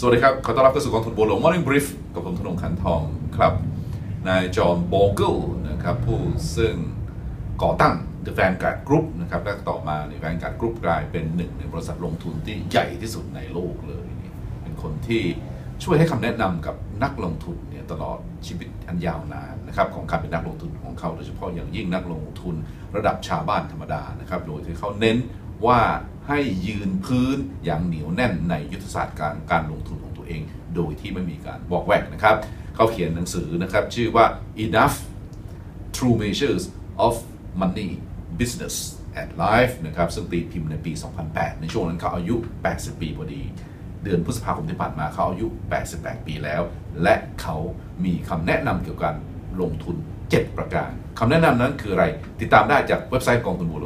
สวัสดีครับ ขอต้อนรับเข้าสู่กองทุนบัวหลวง Morning Brief กับผมธนงขันทองครับ นายจอห์นโบเกิลนะครับ ผู้ซึ่งก่อตั้ง The Vanguard Group นะครับ และต่อมาใน Vanguard Group กลายเป็นหนึ่งในบริษัทลงทุนที่ใหญ่ที่สุดในโลกเลย เป็นคนที่ช่วยให้คำแนะนำกับนักลงทุนเนี่ยตลอดชีวิตอันยาวนานนะครับของการเป็นนักลงทุนของเขาโดยเฉพาะอย่างยิ่งนักลงทุนระดับชาวบ้านธรรมดานะครับ โดยที่เขาเน้น ว่าให้ยืนพื้นอย่างเหนียวแน่นในยุทธศาสตร์การการลงทุนของตัวเอง โดยที่ไม่มีการบอกแวกนะครับ เขาเขียนหนังสือนะครับ ชื่อว่า enough True Measures of Money Business and Life นะครับ ซึ่งตีพิมพ์ในปี 2008 ในช่วงนั้นเขาอายุ 80 ปีพอดี เดือนพฤษภาคมที่ผ่านมาเขาอายุ 88 ปีแล้ว และเขามีคำแนะนำเกี่ยวกับการลงทุน 7 ประการคำแนะนำนั้นคืออะไร ติดตามได้จากเว็บไซต์กองทุนบัวหลวงครับ